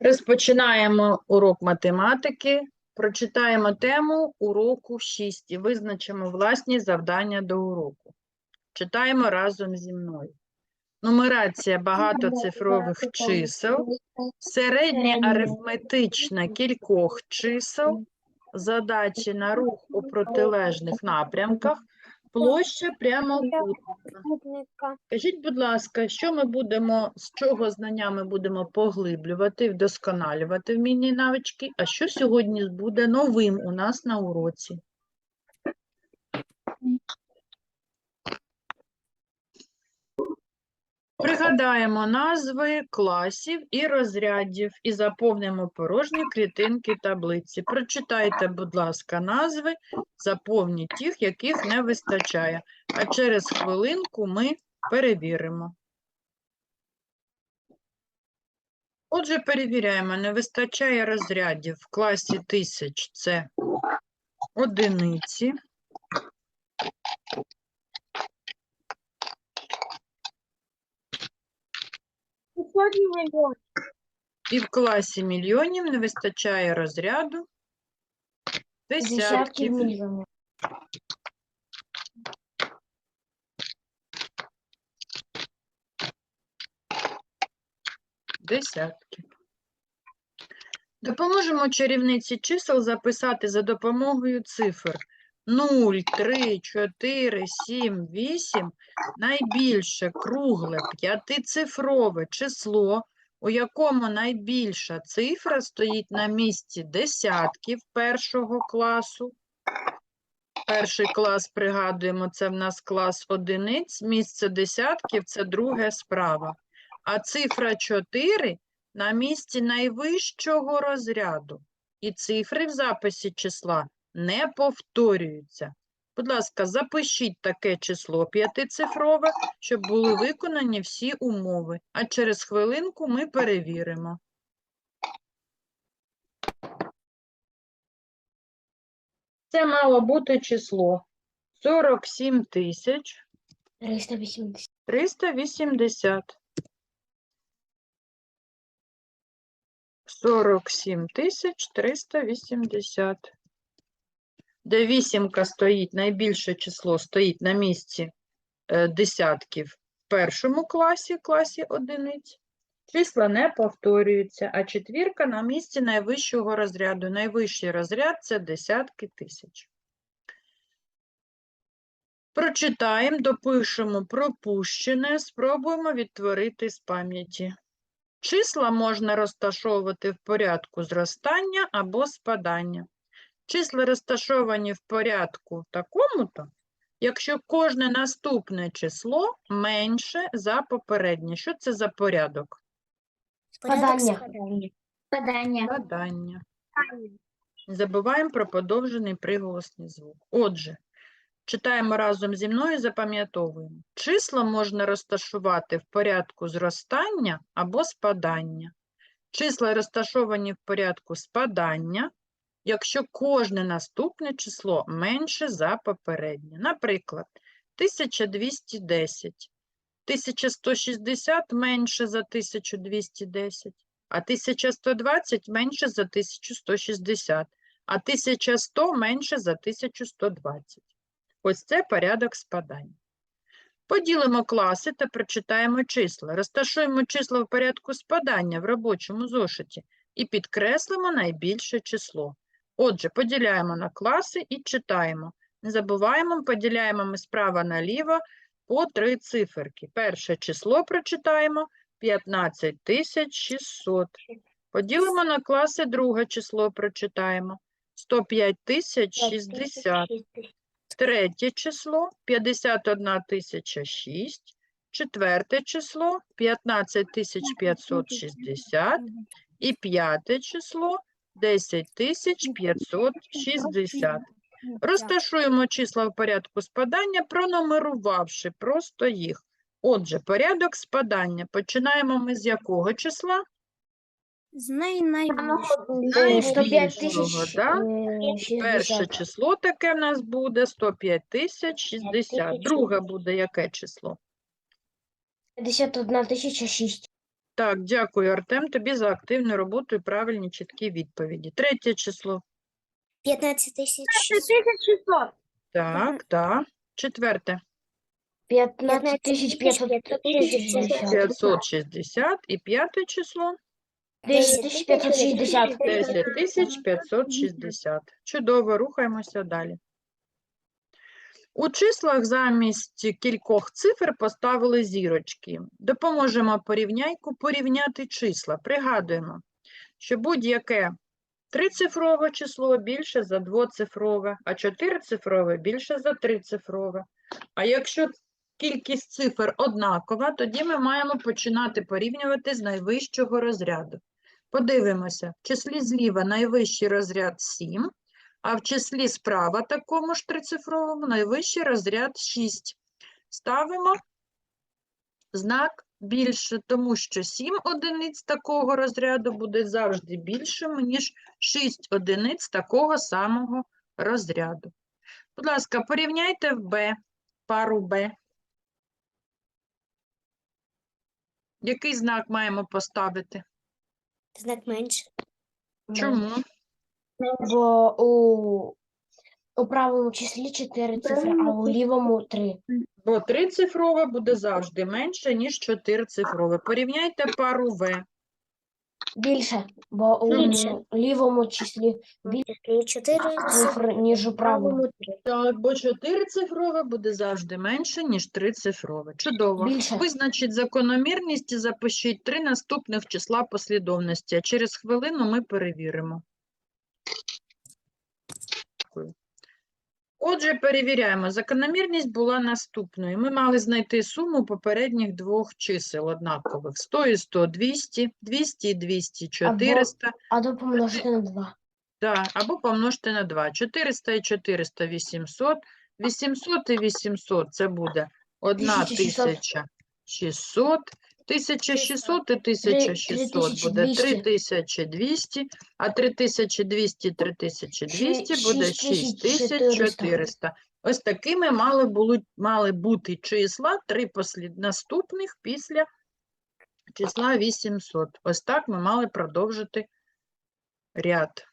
Розпочинаємо урок математики. Прочитаємо тему уроку 6 і визначимо власні завдання до уроку. Читаємо разом зі мною. Нумерація багатоцифрових чисел, середнє арифметичне кількох чисел, задачі на рух у протилежних напрямках, площа прямокутника. Скажіть, будь ласка, що ми будемо, з чого знання ми будемо поглиблювати, вдосконалювати вмінні навички, а що сьогодні буде новим у нас на уроці? Пригадаємо назви класів і розрядів і заповнимо порожні клітинки таблиці. Прочитайте, будь ласка, назви, заповніть тих, яких не вистачає. А через хвилинку ми перевіримо. Отже, перевіряємо, не вистачає розрядів в класі тисяч це одиниці. І в класі мільйонів не вистачає розряду десятків. мільйонів. Десятків. Допоможемо чарівниці чисел записати за допомогою цифр 0, 3, 4, 7, 8 найбільше кругле п'ятицифрове число, у якому найбільша цифра стоїть на місці десятків першого класу. Перший клас, пригадуємо, це в нас клас одиниць, місце десятків – це друге справа. А цифра 4 на місці найвищого розряду. І цифри в записі числа не повторюються. Будь ласка, запишіть таке число п'ятицифрове, щоб були виконані всі умови. А через хвилинку ми перевіримо. Це мало бути число 47 тисяч 380. 380. 47 тисяч 380. Де вісімка стоїть, найбільше число стоїть на місці е, десятків в першому класі, класі одиниць. Числа не повторюються, а четвірка на місці найвищого розряду. Найвищий розряд – це десятки тисяч. Прочитаємо, допишемо пропущене, спробуємо відтворити з пам'яті. Числа можна розташовувати в порядку зростання або спадання. Числа розташовані в порядку такому-то, якщо кожне наступне число менше за попереднє. Що це за порядок? Спадання. Спадання. Складання. Не забуваємо про подовжений приголосний звук. Отже, читаємо разом зі мною і запам'ятовуємо. Числа можна розташувати в порядку зростання або спадання. Числа розташовані в порядку спадання, якщо кожне наступне число менше за попереднє. Наприклад, 1210. 1160 менше за 1210, а 1120 менше за 1160, а 1100 менше за 1120. Ось це порядок спадання. Поділимо класи та прочитаємо числа. Розташуємо числа в порядку спадання в робочому зошиті і підкреслимо найбільше число. Отже, поділяємо на класи і читаємо. Не забуваємо, поділяємо ми справа наліво по три циферки. Перше число прочитаємо 15600. Поділимо на класи, друге число прочитаємо 105060. Третє число 51006. Четверте число 15560. І п'яте число 10560. Розташуємо числа в порядку спадання, пронумерувавши просто їх. Отже, порядок спадання. Починаємо ми з якого числа? З най найбільше. 105 Найбільшого, да? Перше число таке в нас буде 105 тисяч 60. Друге буде яке число? 51 тисяча 6. Так, дякую, Артем, тобі за активну роботу і правильні чіткі відповіді. Третє число. 15 тисяч 600. Так, так. Четверте. 15 тисяч 560. 560. І п'яте число. 10 560. 10 560. Чудово, рухаємося далі. У числах замість кількох цифр поставили зірочки. Допоможемо порівняйку порівняти числа. Пригадуємо, що будь-яке трицифрове число більше за двоцифрове, а чотирицифрове більше за трицифрове. А якщо кількість цифр однакова, тоді ми маємо починати порівнювати з найвищого розряду. Подивимося, в числі зліва найвищий розряд 7, а в числі справа такому ж трицифровому найвищий розряд 6. Ставимо знак більше, тому що 7 одиниць такого розряду буде завжди більшим, ніж 6 одиниць такого самого розряду. Будь ласка, порівняйте в Б, пару Б. Який знак маємо поставити? знак менше. Чому? Бо у, у правому числі 4 цифри, а у лівому 3. Бо трицифрове буде завжди менше, ніж чотирицифрове. Порівняйте пару В. Більше, бо у Більше. лівому числі більше 4 цифр, ніж у правому. Так, бо чотирицифрове буде завжди менше, ніж трицифрове. Чудово. Більше. Визначіть закономірність і запишіть три наступних числа послідовності. А через хвилину ми перевіримо. Отже, перевіряємо. Закономірність була наступною. Ми мали знайти суму попередніх двох чисел однакових. 100 і 100 – 200, 200 і 200 – 400, Або помножити на 2. Да, або помножте на 2. 400 і 400 – 800. 800 і 800 – це буде 1600. 1600. 1600 і 1600 буде 3200. 3200, а 3200 – 3200 буде 6400. 6400. Ось такими мали, були, мали бути числа, три послід... наступних після числа 800. Ось так ми мали продовжити ряд.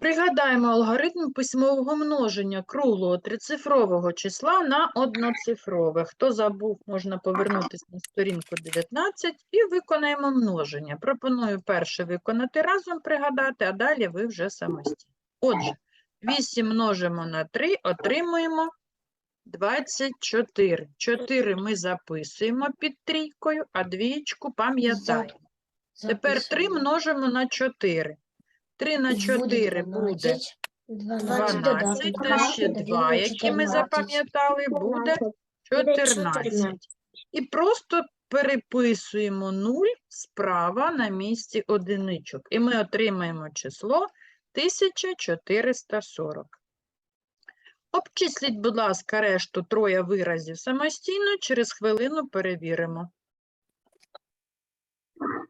Пригадаємо алгоритм письмового множення круглого трицифрового числа на одноцифрове. Хто забув, можна повернутися на сторінку 19 і виконаємо множення. Пропоную перше виконати разом, пригадати, а далі ви вже самостійно. Отже, 8 множимо на 3, отримуємо 24. 4 ми записуємо під трійкою, а двічку пам'ятаємо. Тепер 3 множимо на 4. 3 на 4 буде 12, 12, та ще 2, які ми запам'ятали, буде 14. І просто переписуємо 0 справа на місці одиничок. І ми отримаємо число 1440. Обчисліть, будь ласка, решту троє виразів самостійно, через хвилину перевіримо.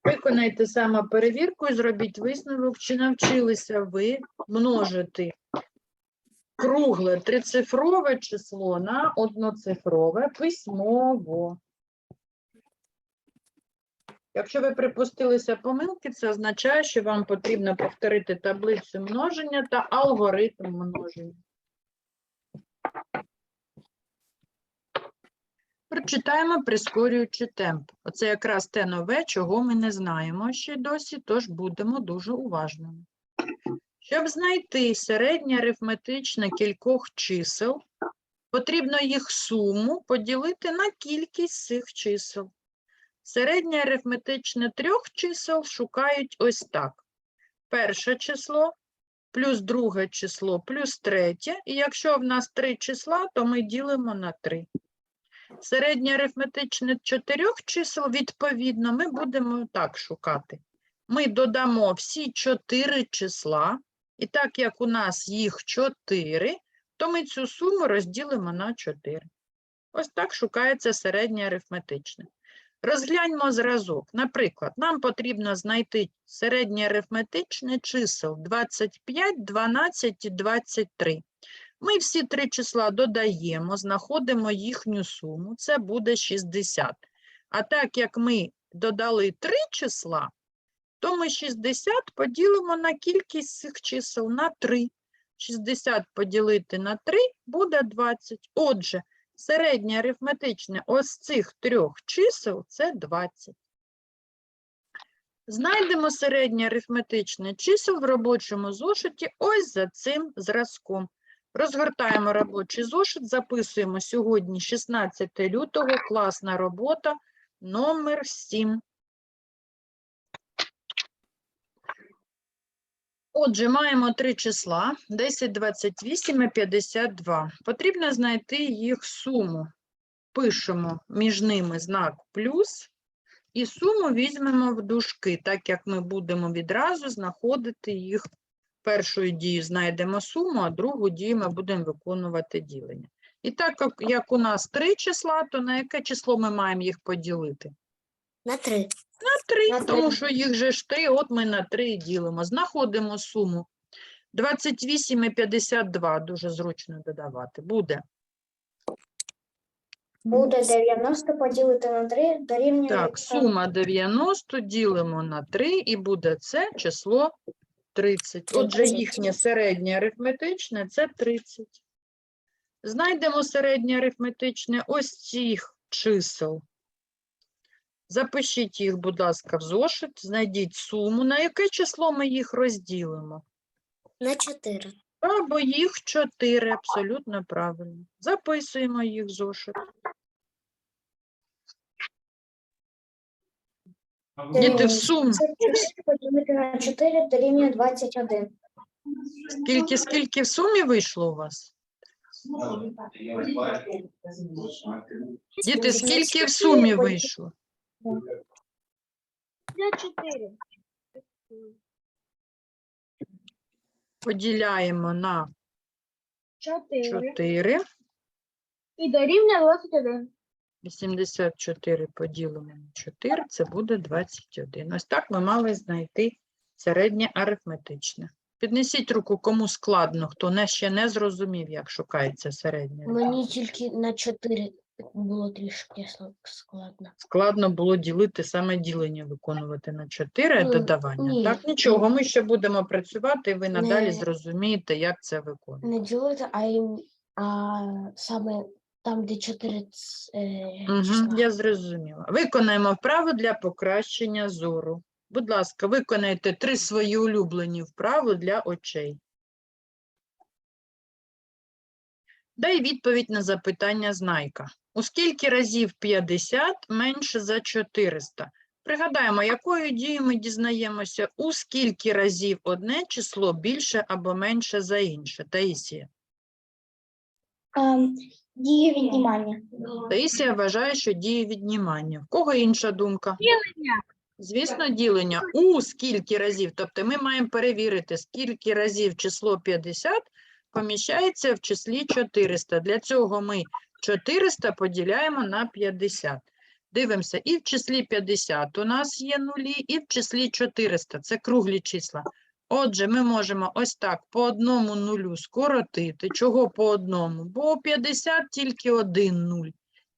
Виконайте самоперевірку і зробіть висновок, чи навчилися ви множити кругле трицифрове число на одноцифрове письмово. Якщо ви припустилися помилки, це означає, що вам потрібно повторити таблицю множення та алгоритм множення. Прочитаємо, прискорюючи темп. Оце якраз те нове, чого ми не знаємо ще досі, тож будемо дуже уважними. Щоб знайти середнє арифметичне кількох чисел, потрібно їх суму поділити на кількість цих чисел. Середнє арифметичне трьох чисел шукають ось так. Перше число плюс друге число плюс третє. І якщо в нас три числа, то ми ділимо на 3. Середнє арифметичне чотирьох чисел, відповідно, ми будемо так шукати. Ми додамо всі чотири числа, і так як у нас їх 4, то ми цю суму розділимо на 4. Ось так шукається середнє арифметичне. Розгляньмо зразок. Наприклад, нам потрібно знайти середнє арифметичне чисел 25, 12 і 23. Ми всі три числа додаємо, знаходимо їхню суму, це буде 60. А так як ми додали три числа, то ми 60 поділимо на кількість цих чисел на 3. 60 поділити на 3 буде 20. Отже, середнє арифметичне ось цих трьох чисел це 20. Знайдемо середнє арифметичне чисел в робочому зошиті ось за цим зразком. Розгортаємо робочий зошит, записуємо сьогодні 16 лютого, класна робота, номер 7. Отже, маємо три числа 10, 28 і 52. Потрібно знайти їх суму. Пишемо між ними знак плюс і суму візьмемо в дужки, так як ми будемо відразу знаходити їх. Першою дією знайдемо суму, а другу дію ми будемо виконувати ділення. І так як, у нас три числа, то на яке число ми маємо їх поділити? На три. На 3, На тому три. що їх же ж 3, от ми на 3 ділимо. Знаходимо суму. 28 і 52, дуже зручно додавати. Буде. Буде 90 поділити на 3 дорівнює Так, сума 90 ділимо на 3 і буде це число 30. Отже, їхнє середнє арифметичне – це 30. Знайдемо середнє арифметичне ось цих чисел. Запишіть їх, будь ласка, в зошит, знайдіть суму. На яке число ми їх розділимо? На чотири. Або їх 4, абсолютно правильно. Записуємо їх в зошит. Діти, в сум. Це поділити на 4 дорівнює 21. Скільки, скільки в сумі вийшло у вас? Діти, скільки в сумі вийшло? 4. Поділяємо на 4. 4. І дорівнює 21. 84 поділимо на 4, це буде 21. Ось так ми мали знайти середнє арифметичне. Піднесіть руку, кому складно, хто не, ще не зрозумів, як шукається середнє. Мені тільки на 4 було трішки складно. Складно було ділити саме ділення, виконувати на 4 Ну, додавання. ні. Так, нічого, ми ще будемо працювати, і ви надалі Не. зрозумієте, як це виконувати. Не ділити, а, а саме там, де 4 е, Угу, я зрозуміла. Виконаємо вправу для покращення зору. Будь ласка, виконайте три свої улюблені вправи для очей. Дай відповідь на запитання знайка. У скільки разів 50 менше за 400? Пригадаємо, якою дією ми дізнаємося, у скільки разів одне число більше або менше за інше. Таїсія. Діє віднімання. Таїсія вважає, що діє віднімання. В кого інша думка? Ділення. Звісно, ділення. У скільки разів? Тобто ми маємо перевірити, скільки разів число 50 поміщається в числі 400. Для цього ми 400 поділяємо на 50. Дивимося, і в числі 50 у нас є нулі, і в числі 400. Це круглі числа. Отже, ми можемо ось так по одному нулю скоротити. Чого по одному? Бо у 50 тільки один нуль.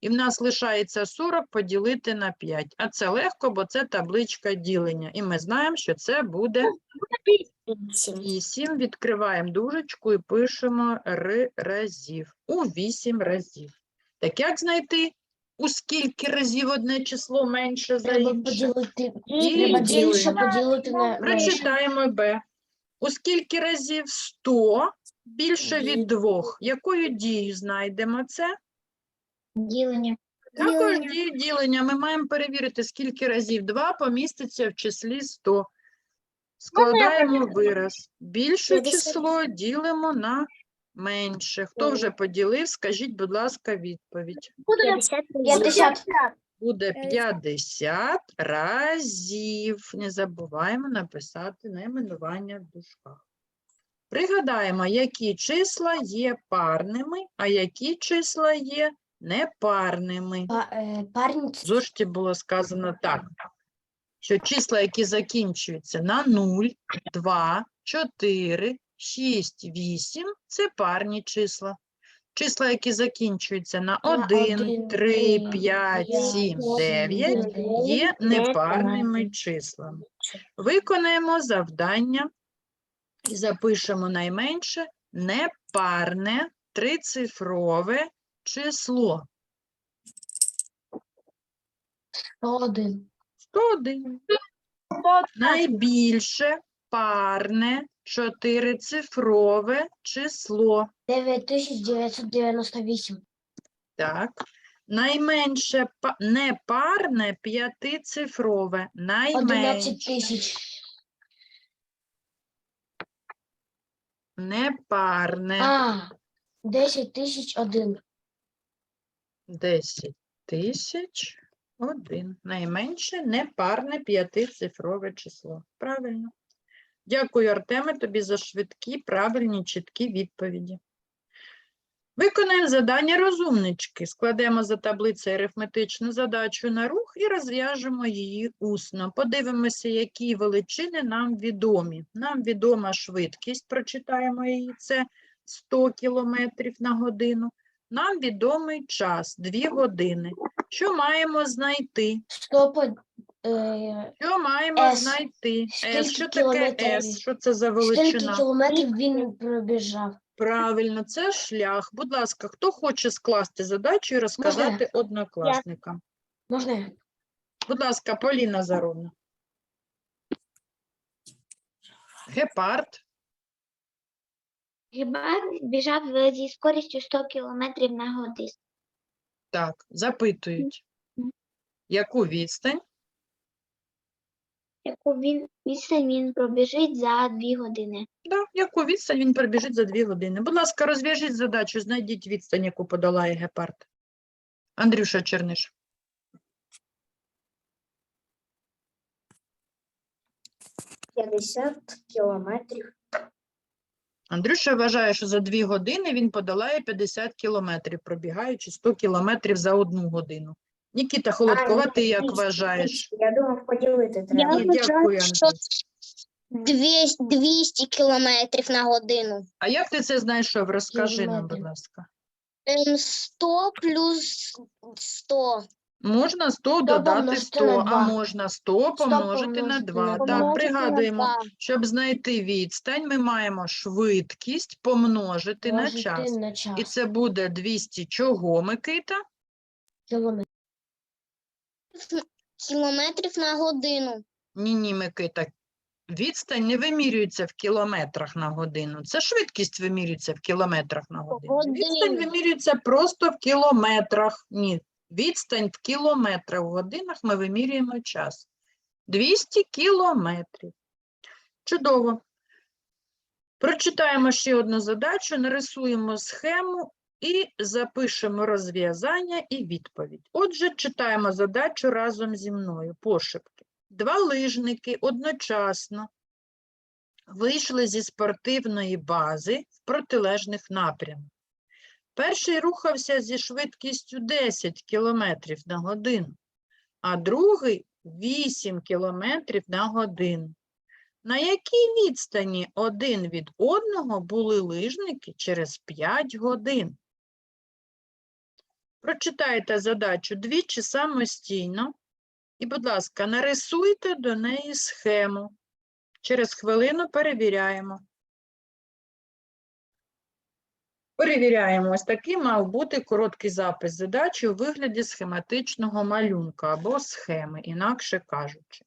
І в нас лишається 40 поділити на 5. А це легко, бо це табличка ділення. І ми знаємо, що це буде Вісім. 8. Відкриваємо дужечку і пишемо р разів. У 8 разів. Так як знайти, у скільки разів одне число менше за Треба інше? поділити, І треба більше поділити на менше. Прочитаємо Б. У скільки разів 100 більше від двох? Якою дією знайдемо це? Ділення. Також Ділення. дію ділення. Ми маємо перевірити, скільки разів 2 поміститься в числі 100. Складаємо вираз. Більше 50. число ділимо на менше. Хто вже поділив, скажіть, будь ласка, відповідь. П'ятдесят. 50. Буде Е, 50 разів. Не забуваємо написати найменування в дужках. Пригадаємо, які числа є парними, а які числа є непарними. Па, е, парні В зошиті було сказано так, що числа, які закінчуються на 0, 2, 4, 6, 8 – це парні числа. Числа, які закінчуються на На 1, один, 3, три, 5, п'ять, 7, 9 дев'ять, є непарними числами. Виконаємо завдання і запишемо найменше непарне трицифрове число. 101. 101. Найбільше парне чотирицифрове число. 9998. Так. Найменше па- непарне п'ятицифрове. 11 Найменше тисяч. непарне. А, 10 тисяч один. 10 тисяч один. Найменше непарне п'ятицифрове число. Правильно. Дякую, Артеме, тобі за швидкі, правильні, чіткі відповіді. Виконаємо завдання розумнички. Складемо за таблицею арифметичну задачу на рух і розв'яжемо її усно. Подивимося, які величини нам відомі. Нам відома швидкість, прочитаємо її, це 100 км на годину. Нам відомий час 2 години. Що маємо знайти? Стоп. Е, Що маємо С. знайти? Скільки С. Що таке кілометрів? С? Що це за скільки величина? кілометрів він пробіжав? Правильно, це шлях. Будь ласка, хто хоче скласти задачу і розказати однокласникам? Можна? я? Будь ласка, Поліна Заровна. Гепард. Гібар біжав зі скорістю 100 км на годину. Так, запитують. Яку відстань? Яку він відстань він пробіжить за 2 години. Да, яку відстань він пробіжить за 2 години. Будь ласка, розв'яжіть задачу, знайдіть відстань, яку подолає гепард. Андрюша Черниш. П'ятдесят кілометрів. Андрюша вважає, що за 2 години він подолає 50 кілометрів, пробігаючи 100 кілометрів за одну годину. Нікіта Холодкова, ти як вважаєш? Я думав, поділити треба. Ні, дякую, Андрій. 200 кілометрів на годину. А як ти це знайшов? Розкажи нам, будь Кілометрів. ласка. 100 плюс 100. Можна 100 додати помножити 100, на а два. можна 100 помножити на помножити 2. на Так, два. пригадуємо, щоб знайти відстань, ми маємо швидкість помножити на час. на І це буде 200 чого, Микита? Кілометр. Кілометрів на годину. Ні-ні, Микита. Відстань не вимірюється в кілометрах на годину. Це швидкість вимірюється в кілометрах на годину. Відстань вимірюється просто в кілометрах. Ні, відстань в кілометрах. В годинах ми вимірюємо час. 200 кілометрів. Чудово. Прочитаємо ще одну задачу, нарисуємо схему і запишемо розв'язання і відповідь. Отже, читаємо задачу разом зі мною. Пошепки. Два лижники одночасно вийшли зі спортивної бази в протилежних напрямах. Перший рухався зі швидкістю 10 км на годину, а другий 8 км на годину. На якій відстані один від одного були лижники через 5 годин? Прочитайте задачу двічі самостійно і, будь ласка, нарисуйте до неї схему. Через хвилину перевіряємо. Перевіряємо. Ось такий мав бути короткий запис задачі у вигляді схематичного малюнка або схеми, інакше кажучи.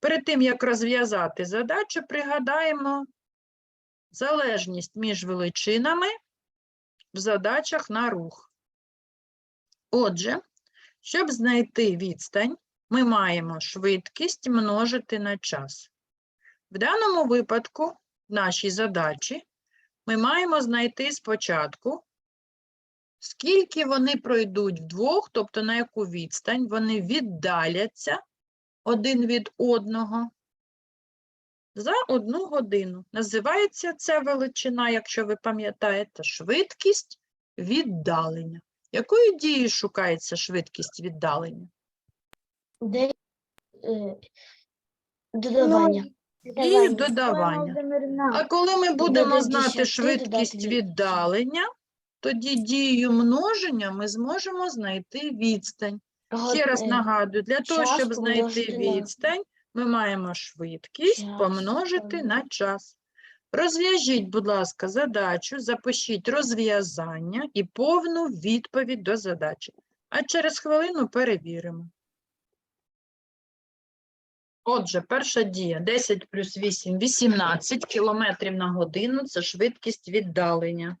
Перед тим, як розв'язати задачу, пригадаємо залежність між величинами в задачах на рух. Отже, щоб знайти відстань, ми маємо швидкість множити на час. В даному випадку, в нашій задачі, ми маємо знайти спочатку, скільки вони пройдуть вдвох, тобто на яку відстань вони віддаляться один від одного за одну годину. Називається ця величина, якщо ви пам'ятаєте, швидкість віддалення. Якою дією шукається швидкість віддалення? Де, е, додавання. Дію Давай. додавання. А коли ми будемо знати швидкість віддалення, тоді дією множення ми зможемо знайти відстань. Ще раз нагадую, для того, щоб знайти відстань, ми маємо швидкість Час помножити на час. Розв'яжіть, будь ласка, задачу, запишіть розв'язання і повну відповідь до задачі. А через хвилину перевіримо. Отже, перша дія 10 плюс 8 – 18 кілометрів на годину – це швидкість віддалення.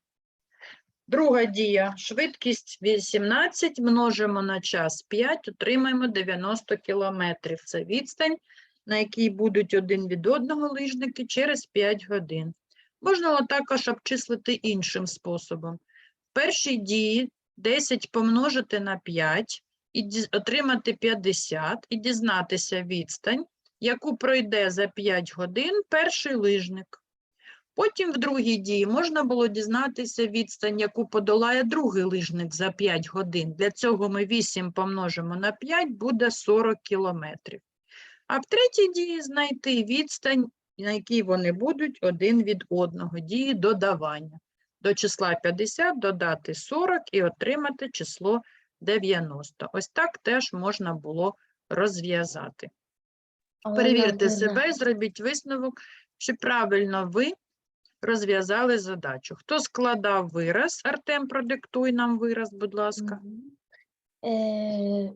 Друга дія – швидкість 18 множимо на час 5, отримаємо 90 кілометрів. Це відстань, на якій будуть один від одного лижники через 5 годин. Можна також обчислити іншим способом. В першій дії 10 помножити на 5 і отримати 50 і дізнатися відстань, яку пройде за 5 годин перший лижник. Потім в другій дії можна було дізнатися відстань, яку подолає другий лижник за 5 годин. Для цього ми 8 помножимо на 5, буде 40 кілометрів. А в третій дії знайти відстань, на якій вони будуть один від одного, дії додавання. До числа 50 додати 40 і отримати число 90. Ось так теж можна було розв'язати. Перевірте себе і зробіть висновок, чи правильно ви розв'язали задачу. Хто складав вираз? Артем, продиктуй нам вираз, будь ласка. Е,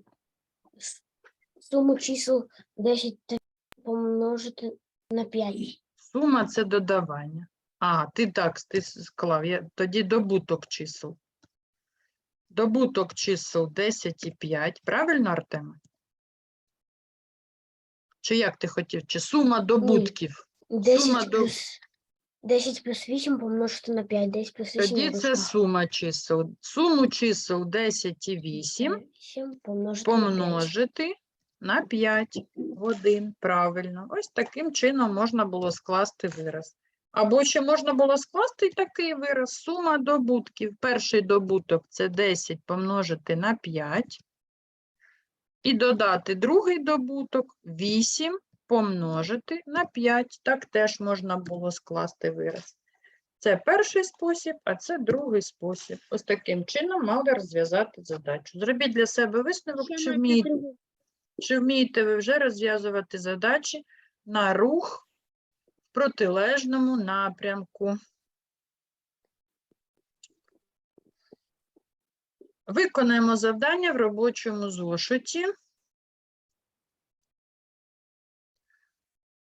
Суму чисел 10 та помножити на 5. Сума це додавання. А, ти так ти склав. Я, тоді добуток чисел. Добуток чисел 10 і 5. Правильно, Артеме? Чи як ти хотів? Чи сума добутків? 10 до- плюс 10 плюс 8 помножити на 5. 10 плюс 8 Тоді це сума чисел. Суму чисел 10 і 8 8 помножити на 5. помножити на 5 годин. Правильно. Ось таким чином можна було скласти вираз. Або ще можна було скласти такий вираз. Сума добутків. Перший добуток це 10 помножити на 5. І додати другий добуток 8 помножити на 5. Так теж можна було скласти вираз. Це перший спосіб, а це другий спосіб. Ось таким чином мали розв'язати задачу. Зробіть для себе висновок, чи вмієте, чи вмієте ви вже розв'язувати задачі на рух в протилежному напрямку. Виконаємо завдання в робочому зошиті.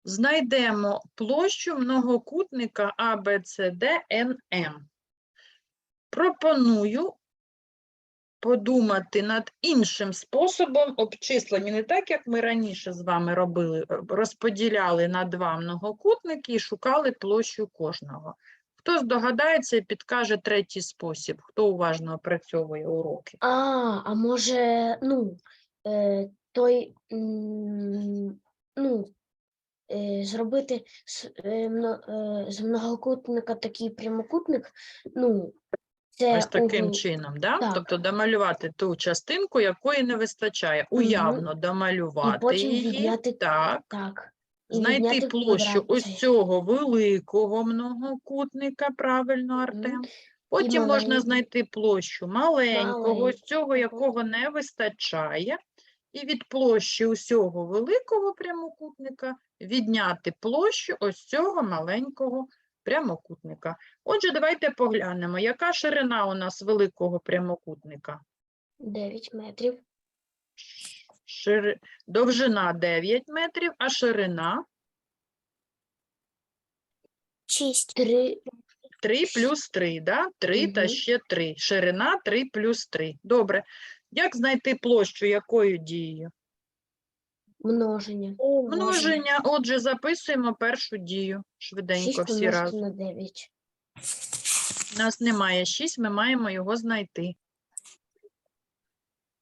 Знайдемо площу многокутника ABCD-NM. Пропоную подумати над іншим способом обчислення, не так, як ми раніше з вами робили, е, розподіляли на два многокутники і шукали площу кожного. Хто здогадається і підкаже третій спосіб, хто уважно опрацьовує уроки. А, а може, ну, е, той, ну, е, зробити з, е, мно- е, з многокутника такий прямокутник, ну, це Ось таким угол- чином, да? так. тобто домалювати ту частинку, якої не вистачає, уявно домалювати потім її, відняти так, Так. і знайти площу квадрат ось цього великого многокутника, правильно, Артем. Потім можна знайти площу маленького, ось цього, якого не вистачає, і від площі усього великого прямокутника відняти площу ось цього маленького прямокутника. Отже, давайте поглянемо, яка ширина у нас великого прямокутника. 9 метрів. Шири... Довжина 9 метрів, а ширина 6. 3. 3 плюс 3, да? 3 та ще 3. Ширина 3 плюс 3. Добре. Як знайти площу якою дією? Множення. Множення. Отже, записуємо першу дію. 6 Швиденько всі разом. на 9. У нас немає 6, ми маємо його знайти.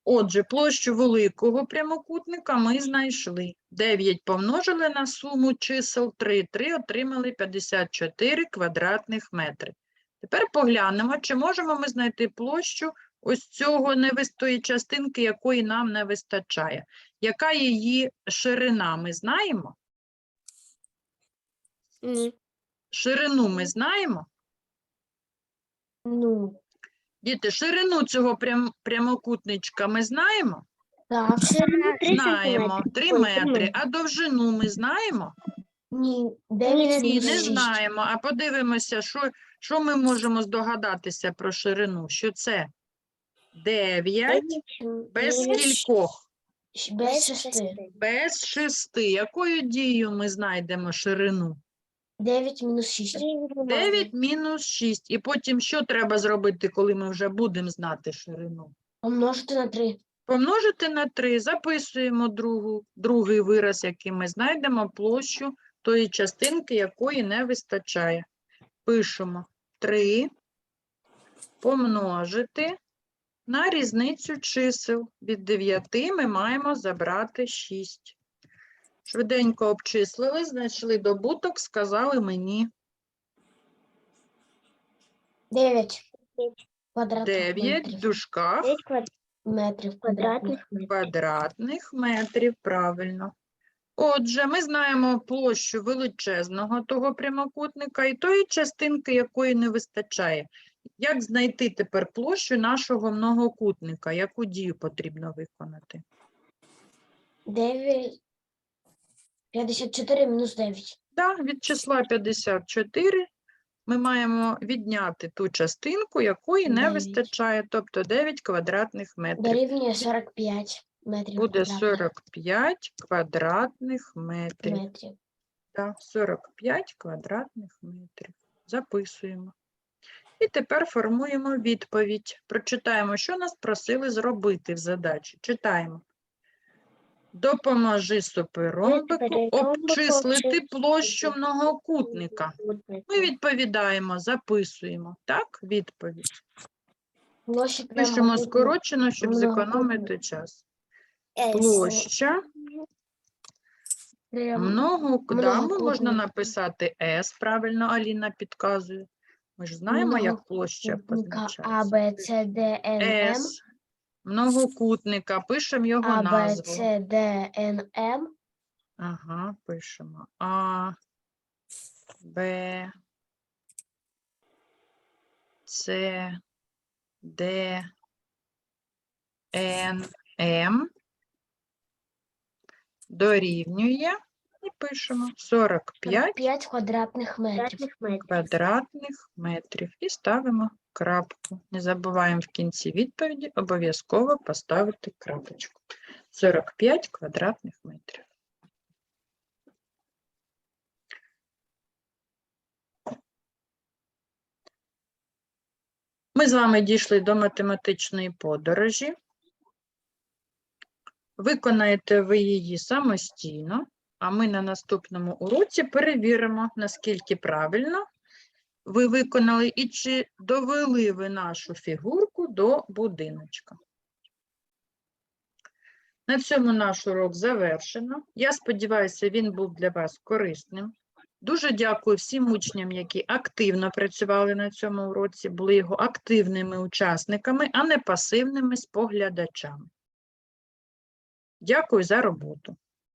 Отже, площу великого прямокутника ми знайшли. 9 помножили на суму чисел 3, 3 отримали 54 квадратних метри. Тепер поглянемо, чи можемо ми знайти площу ось цього невис- тої частинки, якої нам не вистачає. Яка її ширина, ми знаємо? Ні. Ширину ми знаємо? Ну, Діти, ширину цього прям, прямокутничка ми знаємо? так. Знаємо. 3 метри. А довжину ми знаємо? Ні, Ні, не знаємо. А подивимося, що, що ми можемо здогадатися про ширину? Що це 9 без скількох? Без 6. Без 6. Якою дією ми знайдемо ширину? 9 мінус 6. 9 мінус 6. І потім що треба зробити, коли ми вже будемо знати ширину? Помножити на 3. Помножити на 3, записуємо другу, другий вираз, який ми знайдемо площу тої частинки, якої не вистачає. Пишемо 3 помножити на різницю чисел. Від 9 ми маємо забрати 6. Швиденько обчислили, знайшли добуток, сказали мені 9 квадратних 9 в метрів. дужках Метрів квадратних. квадратних метрів, правильно. Отже, ми знаємо площу величезного того прямокутника і тої частинки, якої не вистачає. Як знайти тепер площу нашого многокутника? Яку дію потрібно виконати? 9. 54 мінус 9. Да, від числа 54 ми маємо відняти ту частинку, якої не Дев'ять. вистачає, тобто 9 квадратних метрів. Дорівнює 45 метрів Буде квадратних 45 квадратних метрів. метрів. Так, 45 квадратних метрів. Записуємо. І тепер формуємо відповідь. Прочитаємо, що нас просили зробити в задачі. Читаємо. Допоможи Суперромбику обчислити площу многокутника. Ми відповідаємо, записуємо. Так, відповідь. Пишемо скорочено, щоб зекономити час. Е, Площа Много, да, можна написати S, правильно Аліна підказує. Ми ж знаємо, як площа Многокутника А, позначається. Б, С, Д, Н, М. Многокутника, пишемо його А, Б, назву. С, Д, Н, М. Ага, пишемо. А, Б, С, Д, Н, М. Дорівнює і пишемо 45 5 квадратних метрів. квадратних метрів і ставимо крапку. Не забуваємо в кінці відповіді обов'язково поставити крапочку. 45 квадратних метрів. Ми з вами дійшли до математичної подорожі. Виконаєте ви її самостійно, а ми на наступному уроці перевіримо, наскільки правильно ви виконали і чи довели ви нашу фігурку до будиночка. На цьому наш урок завершено. Я сподіваюся, він був для вас корисним. Дуже дякую всім учням, які активно працювали на цьому уроці, були його активними учасниками, а не пасивними споглядачами. Дякую за роботу.